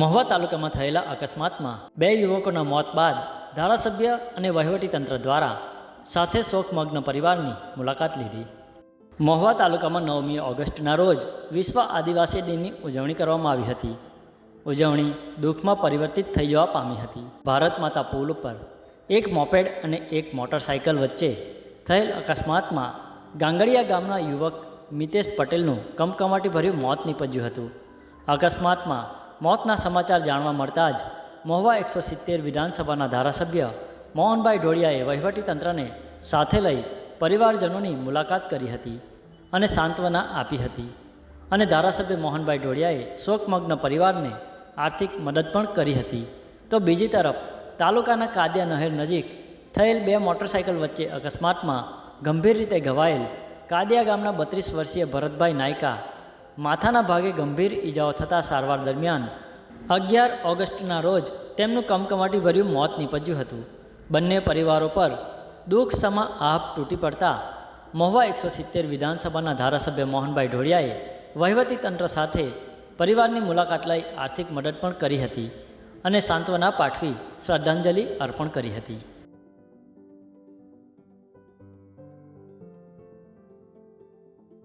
મહુવા તાલુકામાં થયેલા અકસ્માતમાં બે યુવકોના મોત બાદ ધારાસભ્ય અને વહીવટીતંત્ર દ્વારા સાથે શોકમગ્ન પરિવારની મુલાકાત લીધી. મહુવા તાલુકામાં નવમી ઓગસ્ટના રોજ વિશ્વ આદિવાસી દિનની ઉજવણી કરવામાં આવી હતી. ઉજવણી દુઃખમાં પરિવર્તિત થઈ જવા પામી હતી. ભારત માતા પુલ ઉપર એક મોપેડ અને એક મોટરસાયકલ વચ્ચે થયેલ અકસ્માતમાં ગાંગડિયા ગામના યુવક મિતેશ પટેલનું કમકમાટીભર્યું મોત નીપજ્યું હતું. અકસ્માતમાં મોતના સમાચાર જાણવા મળતા જ મહુવા એકસો સિત્તેર વિધાનસભાના ધારાસભ્ય મોહનભાઈ ઢોળિયાએ વહીવટીતંત્રને સાથે લઈ પરિવારજનોની મુલાકાત કરી હતી અને સાંત્વના આપી હતી. અને ધારાસભ્ય મોહનભાઈ ઢોળિયાએ શોકમગ્ન પરિવારને આર્થિક મદદ પણ કરી હતી. તો બીજી તરફ તાલુકાના કાદિયા નહેર નજીક થયેલ બે મોટરસાયકલ વચ્ચે અકસ્માતમાં ગંભીર રીતે ઘવાયેલ કાદિયા ગામના બત્રીસ વર્ષીય ભરતભાઈ નાયકા માથાના ભાગે ગંભીર ઈજાઓ થતાં સારવાર દરમિયાન અગિયાર ઓગસ્ટના રોજ તેમનું કમકમાટીભર્યું મોત નીપજ્યું હતું. બંને પરિવારો પર દુઃખ સમા આપ તૂટી પડતા મહુવા એકસો સિત્તેર વિધાનસભાના ધારાસભ્ય મોહનભાઈ ઢોળિયાએ વહીવટીતંત્ર સાથે પરિવારની મુલાકાત લઈ આર્થિક મદદ પણ કરી હતી અને સાંત્વના પાઠવી શ્રદ્ધાંજલિ અર્પણ કરી હતી.